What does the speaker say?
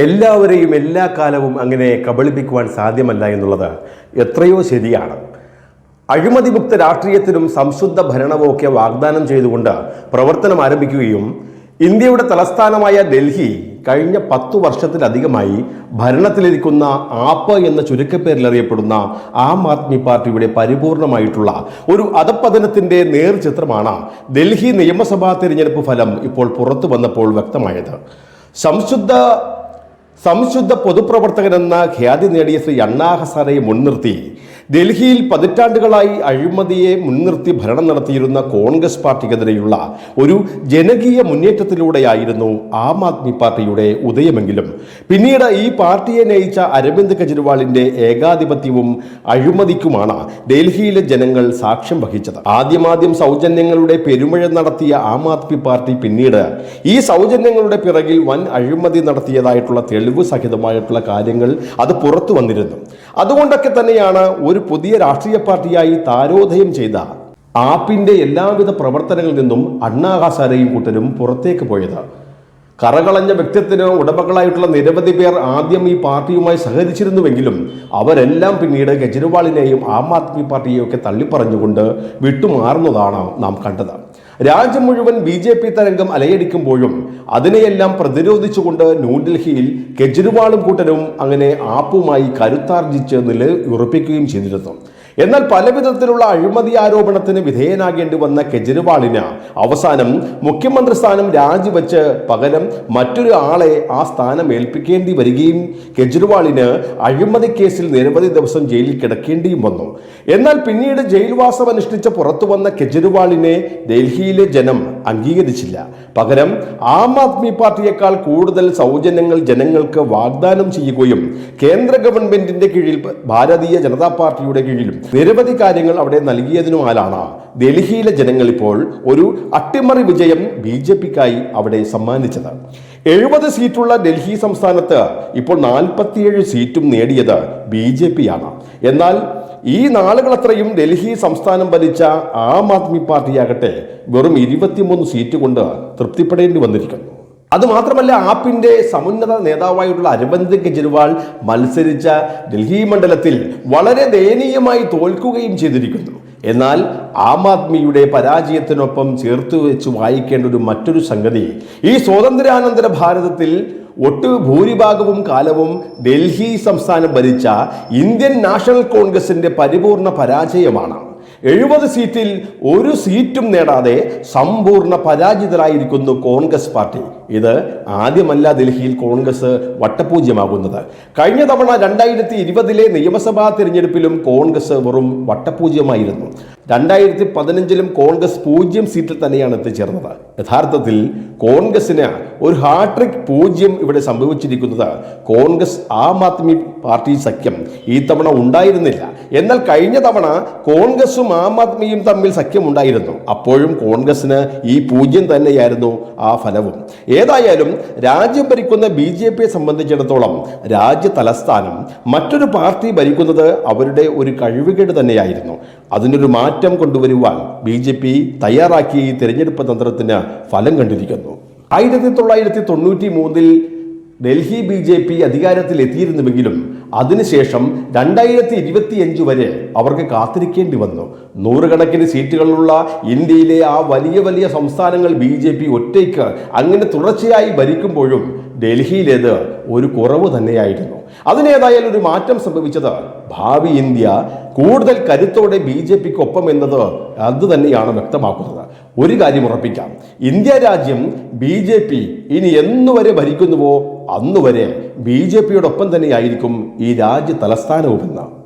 എല്ലാവരെയും എല്ലാ കാലവും അങ്ങനെ കബളിപ്പിക്കുവാൻ സാധ്യമല്ല എന്നുള്ളത് എത്രയോ ശരിയാണ്. അഴിമതിമുക്ത രാഷ്ട്രീയത്തിനും സംശുദ്ധ ഭരണവും ഒക്കെ വാഗ്ദാനം ചെയ്തുകൊണ്ട് പ്രവർത്തനം ആരംഭിക്കുകയും ഇന്ത്യയുടെ തലസ്ഥാനമായ ഡൽഹി കഴിഞ്ഞ പത്തു വർഷത്തിലധികമായി ഭരണത്തിലിരിക്കുന്ന ആപ്പ് എന്ന ചുരുക്കപ്പേരിൽ അറിയപ്പെടുന്ന ആം ആദ്മി പാർട്ടിയുടെ പരിപൂർണമായിട്ടുള്ള ഒരു അധപ്പതനത്തിന്റെ നേർചിത്രമാണ് ഡൽഹി നിയമസഭാ തിരഞ്ഞെടുപ്പ് ഫലം ഇപ്പോൾ പുറത്തു വന്നപ്പോൾ വ്യക്തമായത്. സംശുദ്ധ സംശുദ്ധ പൊതുപ്രവർത്തകനെന്ന ഖ്യാതി നേടിയ ശ്രീ അണ്ണാ ഹസാരയെ മുൻനിർത്തി. ഡൽഹിയിൽ പതിറ്റാണ്ടുകളായി അഴിമതിയെ മുൻനിർത്തി ഭരണം നടത്തിയിരുന്ന കോൺഗ്രസ് പാർട്ടിക്കെതിരെയുള്ള ഒരു ജനകീയ മുന്നേറ്റത്തിലൂടെയായിരുന്നു ആം ആദ്മി പാർട്ടിയുടെ ഉദയമെങ്കിലും. പിന്നീട് ഈ പാർട്ടിയെ നയിച്ച അരവിന്ദ് കെജ്രിവാളിന്റെ ഏകാധിപത്യവും അഴിമതിക്കുമാണ് ഡൽഹിയിലെ ജനങ്ങൾ സാക്ഷ്യം വഹിച്ചത്. ആദ്യമാദ്യം സൗജന്യങ്ങളുടെ പെരുമഴ നടത്തിയ ആം ആദ്മി പാർട്ടി പിന്നീട് ഈ സൗജന്യങ്ങളുടെ പിറകിൽ വൻ അഴിമതി നടത്തിയതായിട്ടുള്ള തെളിവ് സഹിതമായിട്ടുള്ള കാര്യങ്ങൾ അത് പുറത്തു വന്നിരുന്നു. അതുകൊണ്ടൊക്കെ തന്നെയാണ് ഒരു പുതിയ രാഷ്ട്രീയ പാർട്ടിയായി താരോദയം ചെയ്ത ആപ്പിന്റെ എല്ലാവിധ പ്രവർത്തനങ്ങളിൽ നിന്നും അണ്ണാ ഹസാരയും കൂട്ടരും പുറത്തേക്ക് പോയത്. കറകളഞ്ഞ വ്യക്തിത്വത്തിന് ഉടമകളായിട്ടുള്ള നിരവധി പേർ ആദ്യം ഈ പാർട്ടിയുമായി സഹകരിച്ചിരുന്നുവെങ്കിലും അവരെല്ലാം പിന്നീട് കെജ്രിവാളിനെയും ആം ആദ്മി പാർട്ടിയെയും ഒക്കെ തള്ളിപ്പറഞ്ഞുകൊണ്ട് വിട്ടുമാറുന്നതാണ് നാം കണ്ടത്. രാജ്യം മുഴുവൻ ബി ജെ പി തരംഗം അലയടിക്കുമ്പോഴും അതിനെയെല്ലാം പ്രതിരോധിച്ചുകൊണ്ട് ന്യൂഡൽഹിയിൽ കെജ്രിവാളും കൂട്ടരും അങ്ങനെ ആപ്പുമായി കരുത്താർജിച്ച് നിലയുറപ്പിക്കുകയും ചെയ്തിരുന്നു. എന്നാൽ പലവിധത്തിലുള്ള അഴിമതി ആരോപണത്തിന് വിധേയനാകേണ്ടി വന്ന കെജ്രിവാളിന് അവസാനം മുഖ്യമന്ത്രി സ്ഥാനം രാജിവെച്ച് പകരം മറ്റൊരു ആളെ ആ സ്ഥാനം ഏൽപ്പിക്കേണ്ടി വരികയും കെജ്രിവാളിന് അഴിമതി കേസിൽ നിരവധി ദിവസം ജയിലിൽ കിടക്കേണ്ടിയും വന്നു. എന്നാൽ പിന്നീട് ജയിൽവാസം അനുഷ്ഠിച്ച് പുറത്തു വന്ന കെജ്രിവാളിനെ ഡൽഹിയിലെ ജനം അംഗീകരിച്ചില്ല. പകരം ആം ആദ്മി പാർട്ടിയേക്കാൾ കൂടുതൽ സൗജന്യങ്ങൾ ജനങ്ങൾക്ക് വാഗ്ദാനം ചെയ്യുകയും കേന്ദ്ര ഗവൺമെന്റിന്റെ കീഴിൽ ഭാരതീയ ജനതാ പാർട്ടിയുടെ കീഴിലും നിരവധി കാര്യങ്ങൾ അവിടെ നൽകിയതിനുമാലാണ്. ഡൽഹിയിലെ ജനങ്ങൾ ഇപ്പോൾ ഒരു അട്ടിമറി വിജയം ബി ജെ പിക്കായി അവിടെ സമ്മാനിച്ചത്. എഴുപത് സീറ്റുള്ള ഡൽഹി സംസ്ഥാനത്ത് ഇപ്പോൾ നാൽപ്പത്തിയേഴ് സീറ്റും നേടിയത് ബി ജെ പി ആണ് എന്നാൽ ഈ നാളുകളത്രയും ഡൽഹി സംസ്ഥാനം ഭരിച്ച ആം ആദ്മി പാർട്ടിയാകട്ടെ വെറും ഇരുപത്തിമൂന്ന് സീറ്റ് കൊണ്ട് തൃപ്തിപ്പെടേണ്ടി വന്നിരിക്കുന്നു. അതുമാത്രമല്ല ആപ്പിന്റെ സമുന്നത നേതാവായിട്ടുള്ള അരവിന്ദ് കെജ്രിവാൾ മത്സരിച്ച ഡൽഹി മണ്ഡലത്തിൽ വളരെ ദയനീയമായി തോൽക്കുകയും ചെയ്തിരിക്കുന്നു. എന്നാൽ ആം ആദ്മിയുടെ പരാജയത്തിനൊപ്പം ചേർത്ത് വെച്ച് വായിക്കേണ്ട ഒരു മറ്റൊരു സംഗതി ഈ സ്വാതന്ത്ര്യാനന്തര ഭാരതത്തിൽ ഒട്ടു ഭൂരിഭാഗവും കാലവും ഡൽഹി സംസ്ഥാനം ഭരിച്ച ഇന്ത്യൻ നാഷണൽ കോൺഗ്രസിന്റെ പരിപൂർണ പരാജയമാണ്. എഴുപത് സീറ്റിൽ ഒരു സീറ്റും നേടാതെ സമ്പൂർണ പരാജിതരായിരിക്കുന്നു കോൺഗ്രസ് പാർട്ടി. ഇത് ആദ്യമല്ല ഡൽഹിയിൽ കോൺഗ്രസ് വട്ടപൂജ്യമാകുന്നത്. കഴിഞ്ഞ തവണ രണ്ടായിരത്തി ഇരുപതിലെ നിയമസഭാ തിരഞ്ഞെടുപ്പിലും കോൺഗ്രസ് വെറും വട്ടപൂജ്യമായിരുന്നു. രണ്ടായിരത്തി പതിനഞ്ചിലും കോൺഗ്രസ് പൂജ്യം സീറ്റിൽ തന്നെയാണ് എത്തിച്ചേർന്നത്. യഥാർത്ഥത്തിൽ കോൺഗ്രസിന് ഒരു ഹാട്രിക് പൂജ്യം ഇവിടെ സംഭവിച്ചിരിക്കുന്നത് കോൺഗ്രസ് ആം ആദ്മി പാർട്ടി സഖ്യം ഈ തവണ ഉണ്ടായിരുന്നില്ല. എന്നാൽ കഴിഞ്ഞ തവണ കോൺഗ്രസും ആം ആദ്മിയും തമ്മിൽ സഖ്യമുണ്ടായിരുന്നു അപ്പോഴും കോൺഗ്രസിന് ഈ പൂജ്യം തന്നെയായിരുന്നു ആ ഫലവും. ഏതായാലും രാജ്യം ഭരിക്കുന്ന ബി ജെ പിയെ സംബന്ധിച്ചിടത്തോളം രാജ്യ തലസ്ഥാനം മറ്റൊരു പാർട്ടി ഭരിക്കുന്നത് അവരുടെ ഒരു കഴിവുകേട് തന്നെയായിരുന്നു. അതിനൊരു മാറ്റം കൊണ്ടുവരുവാൻ ബി ജെ പി തയ്യാറാക്കിയ ഈ തിരഞ്ഞെടുപ്പ് തന്ത്രത്തിന് ഫലം കണ്ടിരിക്കുന്നു. ആയിരത്തി തൊള്ളായിരത്തി തൊണ്ണൂറ്റി മൂന്നിൽ ഡൽഹി ബി ജെ പി അധികാരത്തിലെത്തിയിരുന്നുവെങ്കിലും അതിനുശേഷം രണ്ടായിരത്തി ഇരുപത്തിയഞ്ച് വരെ അവർക്ക് കാത്തിരിക്കേണ്ടി വന്നു. നൂറുകണക്കിന് സീറ്റുകളുള്ള ഇന്ത്യയിലെ ആ വലിയ വലിയ സംസ്ഥാനങ്ങൾ ബി ജെ പി ഒറ്റയ്ക്ക് അങ്ങനെ തുടർച്ചയായി ഭരിക്കുമ്പോഴും ഡൽഹിയിലേത് ഒരു കുറവ് തന്നെയായിരുന്നു. അതിനേതായാലും ഒരു മാറ്റം സംഭവിച്ചത് ഭാവി ഇന്ത്യ കൂടുതൽ കരുത്തോടെ ബി ജെ പിക്ക് ഒപ്പം എന്നത് അത് തന്നെയാണ് വ്യക്തമാക്കുന്നത്. ഒരു കാര്യം ഉറപ്പിക്കാം. ഇന്ത്യ രാജ്യം ബി ജെ പി ഇനി എന്നുവരെ ഭരിക്കുന്നുവോ? അന്നുവരെ ബി ജെ പിയോടൊപ്പം തന്നെയായിരിക്കും ഈ രാജ്യ തലസ്ഥാനവുമെന്ന്.